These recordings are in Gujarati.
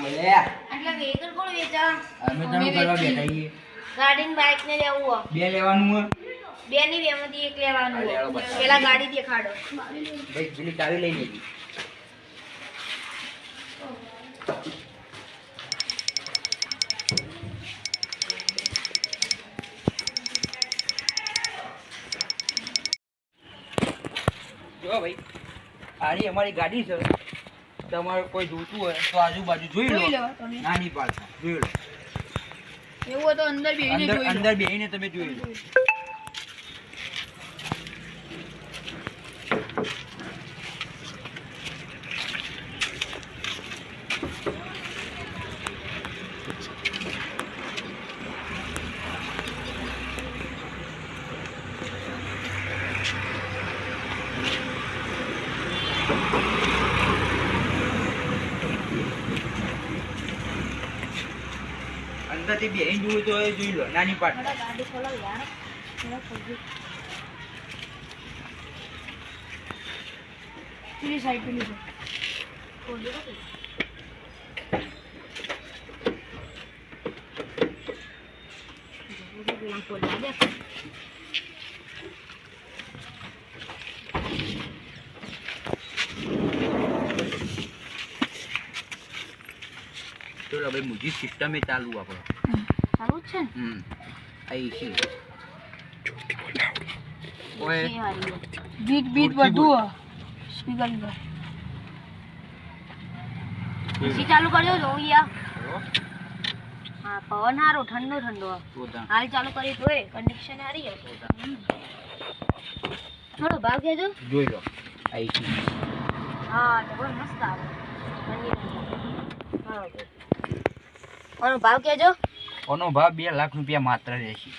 બોલે. એટલે વેહિકલ કોણ વેચે? અમે તમે કરવા બેઠા છીએ. ગાડી બાઇક ને લેવું હોય. બે લેવાનું હે બે ની બે માંથી એક લેવાનું હા. પેલા ગાડી દેખાડો. ભાઈ પેલી ચાવી લઈ લેજે. જો ભાઈ આની અમારી ગાડી છે. તમારે કોઈ જોતું હોય તો આજુબાજુ જોઈ લો. નાની પાછળ. જોઈ લો. એવું તો અંદર લો. અંદર બેહીને તમે જોઈ લો. અંદરથી બેહીને જોવું તો એ જોઈ લો નાની પાટ તો. હવે મુજી સિસ્ટમ એ ચાલુ આપણે. સારું છે? હમ. આ એસી એ ઓય. હારી છે. બીટ બીટ જોરથી બધું સ્પીકર બીકર. એસી ચાલુ કરજો જોઉં યાર હા પવન હારો ઠંડો ઠંડો. હાલ ચાલુ કરી તોય કન્ડિશન હારી છે થોડો ભાવ કહેજો જોઈ લો. હા તો બહુ મસ્ત આવે. આનો ભાવ કહેજો ઓનો ભાવ બે લાખ રૂપિયા માત્ર રહેશે.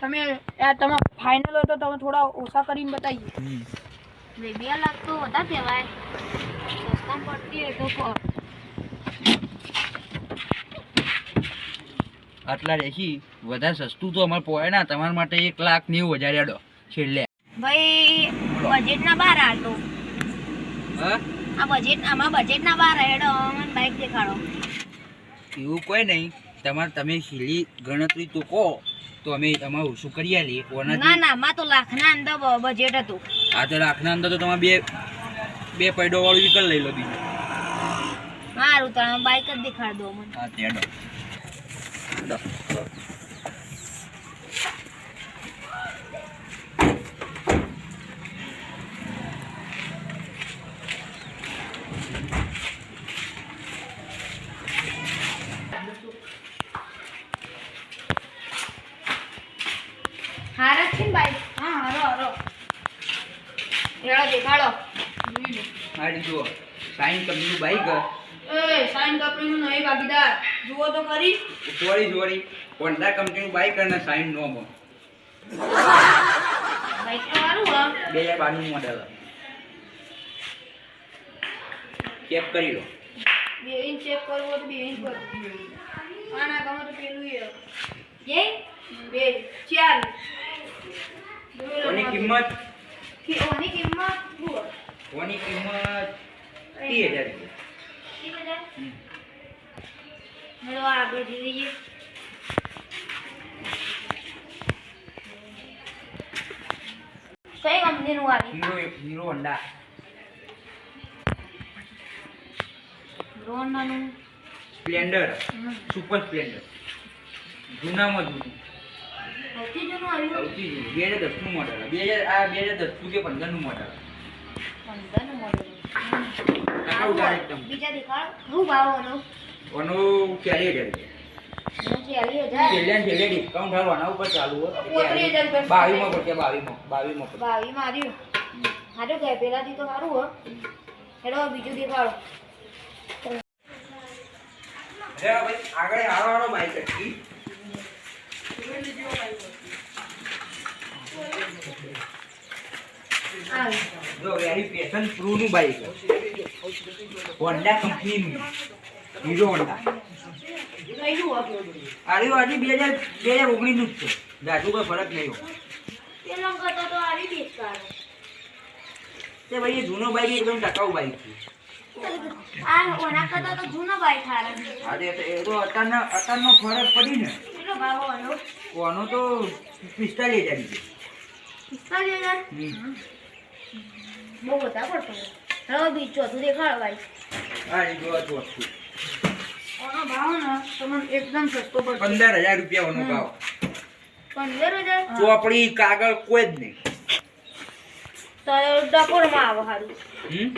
તમે આ તમે ફાઇનલ હોય તો તમે થોડા ઓછા કરીને બતાવીએ. બે લાખ તો વધારે કહેવાય. પડતી હોય તો આટલા રહેશી વધારે સસ્તું તો અમારે પોય ના તમારા માટે એક લાખ નેવું હજાર એડો છેલ્લે. ભાઈ બજેટના બહાર હા? આ બજેટ આમાં બજેટના બહાર હેડો મને બાઇક દેખાડો. એવું કોઈ નહીં. તમારે તમે સીલી ગણતરી તો કહો તો અમે અમારું ઓછું કરી આલીએ ના ના માં તો લાખના અંદર બજેટ હતું. આ તો લાખના અંદર તો તમારે બે બે પૈડો વાળું વિકલ લઈ લો બીજું. મારું તમે બાઈક જ દેખાડ દો મને. હા તેડો હારા જ છે ને બાઇક હા હારો હારો. હેડો દેખાડો. મારી જુઓ. સાઈન કંપનીનું બાઈક એ સાઈન કંપનીનું નહીં ભાગીદાર. જુઓ તો ખરી. Sorry sorry. હોન્ડા કંપનીનું બાઈક અને સાઈન નો બાઇક તો સારું હા. બે હજાર બારનું મોડેલ ચેક કરી લો. બે ઇંચ ચેક કરવું તો બે ઇંચ કરો આના ગમે તો પેલું એ. જે બે ચાર. જોઈ કોની કિંમત? કે ઓની કિંમત કોની કિંમત? ત્રીસ હજાર રૂપિયા. આગળ જઈએ. કઈ કંપનીનું આવી? Hero Hero Honda. રોનનું Splendor. Super Splendor. જૂનામાં જૂનું સૌથી જૂનું આવ્યું? સૌથી જૂનું બે હજાર દસનું મોડલ બે હજાર આ બે હજાર દસનું કે પંદરનું મોડલ પંદરનું મોડેલ બીજા દેખાડ. શું ભાવ એનો ઓનો ચાલીસ હજાર રૂપિયા. ડિસ્કાઉન્ટ હાલ આના ઉપર ચાલુ હોય. બાવીસમાં પડશે બાવીસમાં બાવીમાં બાવી માર્યું સારું કે પેલાથી તો સારું હો. હેડો બીજું દેખાડો. આગળ હારો હારો બાઈક હતી. આવી જો એની પેશન પ્રો બાઈક હોન્ડા કંપનીનું હીરો હોન્ડા આર્યું હજી બે હજાર બે હજાર ઓગણીસનું જ છે. જાજુ કોઈ ફરક નહીં હોય. તે ભાઈ જૂનો બાઈક એકદમ ટકાઉ બાઈક છે. આ ઓના કરતા તો જૂનો બાઈક હારા અરે તો એ તો અત્યારના અત્યારનો ફરક પડી ને. કેટલો ભાવ કોનો તો પિસ્તાલીસ હજાર રૂપિયા. પિસ્તાલીસ હજાર? બહુ બધા પડતો હવે બીજ ચોથું દેખાડો ભાઈ આ જોવા ચોથું. ઓનો ભાવ ને તમને એકદમ સસ્તો પડશે. પંદર હજાર રૂપિયા નો ભાવ. પંદર હજાર? ચોપડી કાગળ કોઈ જ નહીં. તો ડકોરમાં આવો સારું હમ?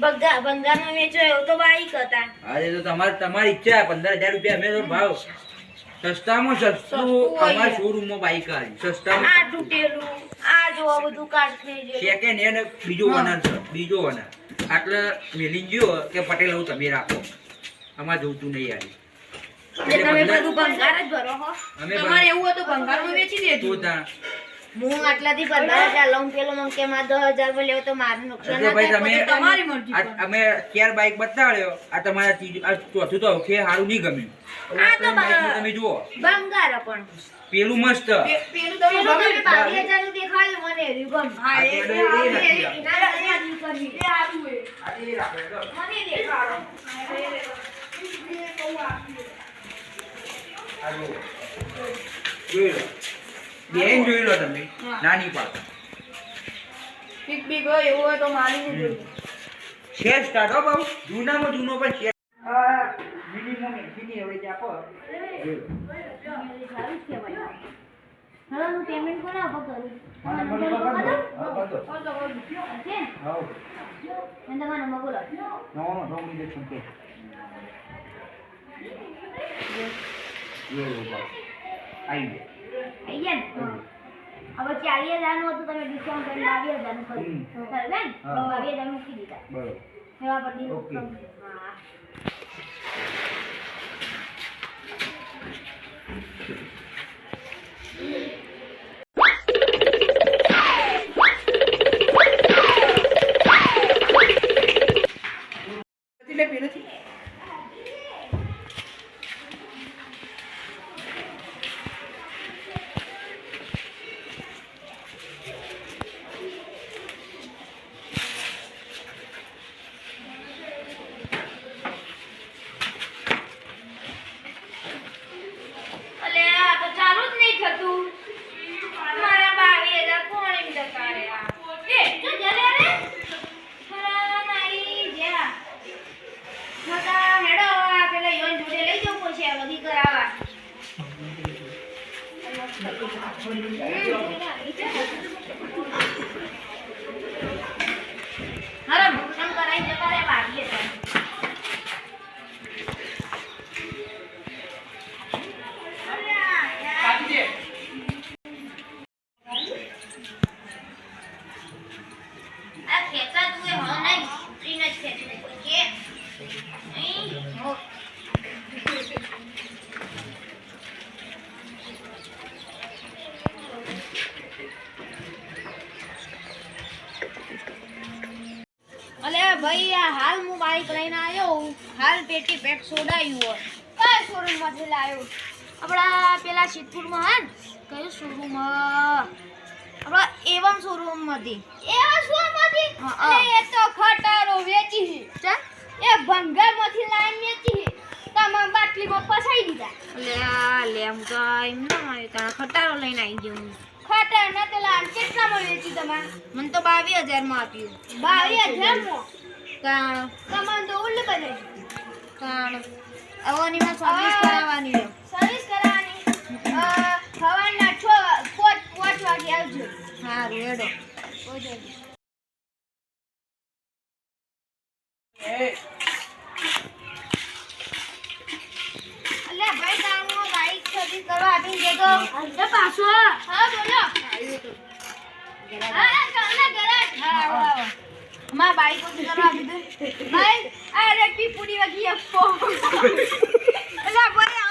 બંગા બંગાળમાં વેચો એવું તો બાઈક હતા. આજે તો તમારે તમારી ઈચ્છા પંદર હજાર રૂપિયા અમે તો ભાવ. સસ્તામાં સસ્તું સસ્તું અમારા શોરૂમમાં બાઈક આવી. આ તૂટેલું આ જો બધું કાઢને જે સેકન્ડ હેન્ડ બીજો ઓનર છે બીજો ઓનર. આટલે ગયો કે પટેલ હું તમે રાખો. અમારે જોતું નહીં આવી એટલે તમે બધું ભંગાર જ ભરો હો. તમારે એવું હતું ભંગારમાં વેચી દેજો. હું આટલાથી પંદર હજાર લઉં પેલો મને કે મારે દસ હજાર લેવો તો મારું નુકસાન ભાઈ તમે- તમારી મરજી અમે ચાર બાઈક બતાવ્યો આ તમારા ત્રીજું આ ચોથું તો કે સારું નહીં ગમ્યું. આ તો ત્રણ બાઈકમાં બા- તમે જુઓ. બંગાર પણ. પેલું મસ્ત. પેલું તમે બાવીસ હજારનું દેખાડ્યું મને ગમ. હા એ. મને દેખાડો બેન જોઈ લો તમે. નાની પાક બીક બીક હોય એવું હોય તો મારીને જોજો. છે સ્ટાર્ટ હો બહુ જૂનામાં જૂનો પણ છે આપો જોઈ લો. સારું જ આપો હવે હું પેમેન્ટ કોના ઉપર કરું તમારો નંબર બોલો. ને? નવાનો નવ મિનિટ સંકે. આઈ ગયો. ને હવે ચાલીસ હજારનું હતું તમે ડિસ્કાઉન્ટ કરીને બાવીસ હજારનું કર્યું. હમ. બરાબર ને? હા. બાવીસ હજાર મૂકી દીધા. બરોબર. એવા પરથી હા. હરમ નુકસાન કરાઈ જતા રે બાવીસ હજાર અલ્યા યાર સાચી છે આ ખેંચાતું એ હો નહીં ઉતરીને જ ખેંચવું પડશે નહીં હો. ભાઈ આ હાલ હું બાઈક લઈને આવ્યો હાલ પેટી પેટ સોડાયું હોય. કયા શોરૂમમાંથી લાવ્યો? આપણા પેલા સિદ્ધપુરમાં હે ને? કયું શોરૂમ આપણા એવમ શોરૂમમાંથી. એવમ શોરૂમમાંથી હા. અલે એ તો ખટારો વેચી છે. એ ભંગારમાંથી લાઈન વેચી તમામ બાટલીમાં પસાઈ દીધા. લે લે હું તો એમ ના મારી તારા ખટારો લઈને આવી ગયો હું. ખટાર ના તે લાલ કેટલામાં વેચી તમારે? મને તો બાવીસ હજારમાં આપ્યું. બાવીસ હજારમાં તાણ તમારે તો ઉલ્લ બને તાણ અવનીમાં સર્વિસ કરાવવાની છે. સર્વિસ કરાવવાની. અ, સવારના છ પાંચ પાંચ વાગે આવજો. સારું હેડો. અલે ભાઈ તારું બાઈક સર્વિસ કરવા આપી પાછો. હા બોલો. હા ચાલે ગરાજ હા આવો આવો మా బాయికు అరే పీ పుడి వగి అప్పో ఎలా పోయా